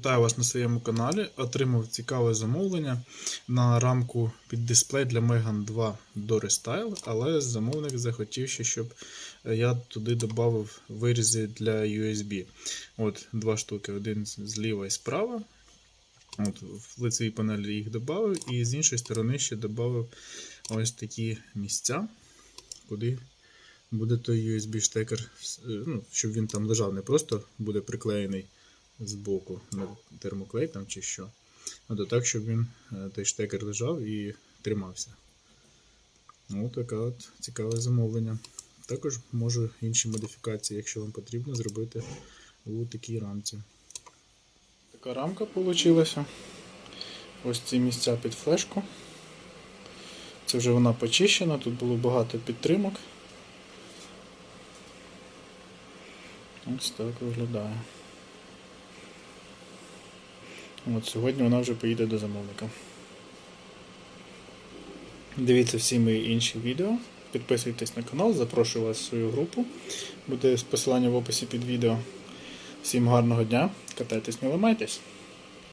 Вітаю вас на своєму каналі. Отримав цікаве замовлення на рамку під дисплей для Megan 2 до Restyle, але замовник захотів ще, щоб я туди додав вирізи для USB. От два штуки, один зліва і справа. От, в лицевій панелі їх додав, і з іншої сторони ще додав ось такі місця, куди буде той USB-штекер, ну, щоб він там лежав, не просто буде приклеєний з боку термоклей там чи що. А то так, щоб він е, той штекер лежав і тримався. Ну, таке от цікаве замовлення. Також можу інші модифікації, якщо вам потрібно, зробити у такій рамці. Така рамка вийшла. Ось ці місця під флешку. Це вже вона почищена, тут було багато підтримок. Ось так виглядає. От Сьогодні вона вже поїде до замовника. Дивіться всі мої інші відео. Підписуйтесь на канал, запрошую вас в свою групу. Буде посилання в описі під відео. Всім гарного дня, катайтесь, не ламайтесь.